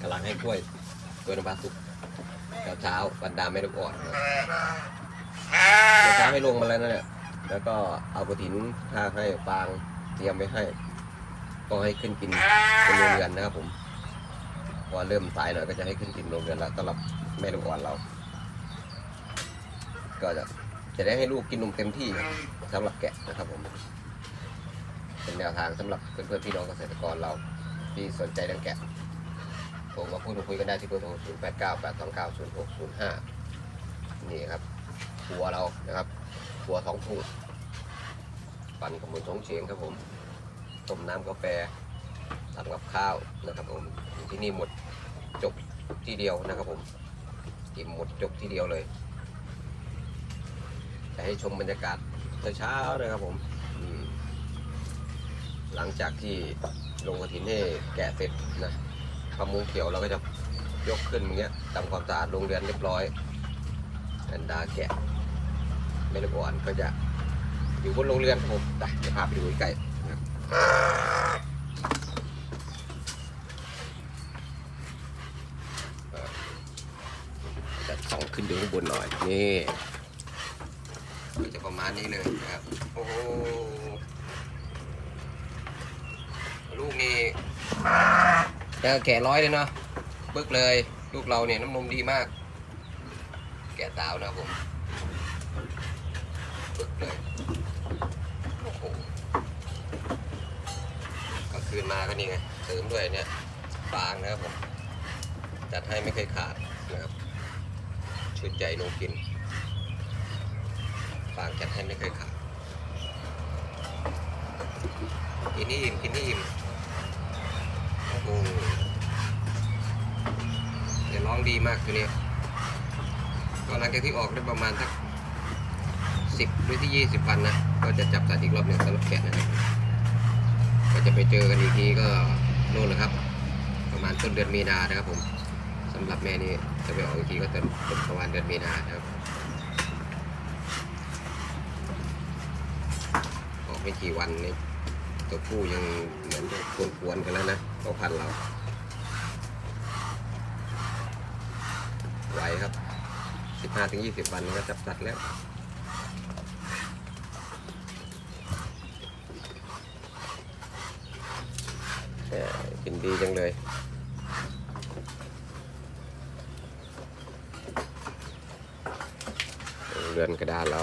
กำลังให้กล้วยกล้วยน้ำว้าสุกเช้าเช้าบรรดาไม่ต้องอ่อนครับเดี๋ยวเช้าให้ลงมาแล้วนะเนี่ยแล้วก็เอากระถินท่าให้ฟางเตรียมไว้ให้ ก็ให้ขึ้นกินเป็นโรงเรือนนะครับผมพอเริ่มสายหน่อยก็จะให้ขึ้นกินโรงเรือนแล้วสำหรับแม่ลูกอ่อนเรา ก็จะจะได้ให้ลูกกินนมเต็มที่ครับสำหรับแกะนะครับผม เป็นแนวทางสำหรับเพื่อนๆพี่น้องเกษตรกรเราที่สนใจเรื่องแกะ โทรมาพูดคุยกันได้ที่เบอร์โทร0 8 9 8 2 9 0 6 0 5 นี่ครับครัวเรานะครับครัวท้องทุ่งปั่นขมุนสงเฉียงครับผมต้มน้ำกาแฟทำกับข้าวนะครับผมที่นี่หมดจบที่เดียวนะครับผมกินหมดจบที่เดียวเลยจะให้ชมบรรยากาศเช้าๆนะครับผมหลังจากที่ลงกระถินให้แกะเสร็จนะ ประมุงเขียวเราก็จะยกขึ้นอย่างเงี้ยทำความสะอาดโรงเรือนเรียบร้อยอันดาแกะไม่ละอ่อนก็จะอยู่บนโรงเรือนครับผมไปพาไปดูใกล้ๆนะครับเอ่อจะส่องขึ้นดูข้างบนหน่อย นี่ก็จะประมาณนี้เลยนะครับ โอ้ลูกนี่ จะแก่ร้อยเลยเนาะบึกเลย ลูกเราเนี่ยน้ำนมดีมาก แก่สาวนะผมบึกเลยโอ้โหกลางคืนมาก็นี่ไงเสริมด้วยเนี่ยฟางนะครับผมจัดให้ไม่เคยขาดนะครับชื่นใจลงกินฟางจัดให้ไม่เคยขาดกินนี่อิ่มกินนี่อิ่มโอ้โห ร้องดีมากตัวนี้ก็หลังจากที่ออกได้ประมาณสักสิบหรือที่ยี่สิบวันนะ ก็จะจับสัตว์อีกรอบหนึ่งสำหรับแกะนะครับ ก็จะไปเจอกันอีกทีก็โน่นแหละครับ ประมาณต้นเดือนมีนานะครับผมสำหรับแม่นี่จะไปออกอีกทีก็ต้นประมาณเดือนมีนานะครับออกไม่กี่วันนี่ตัวผู้ยังเหมือนจะกวนๆกันแล้วนะตัวพันเรา ไหวครับ 15ถึง20 วันก็จับสัตว์แล้วเอ่อกินดีจังเลยเรือนกระดานเรา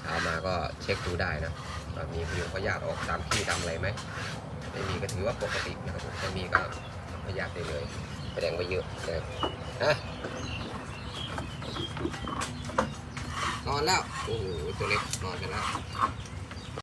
เช้ามาก็เช็คดูได้นะว่ามีผิวพยาธิออกตามขี้ตามอะไรไหมไม่มีก็ถือว่าปกตินะครับผมถ้ามีก็พยาธิได้เลย ดงว่าเยอะนะครับฮะนอนแล้ว โอ้โห ตัวเล็กนอนกันแล้ว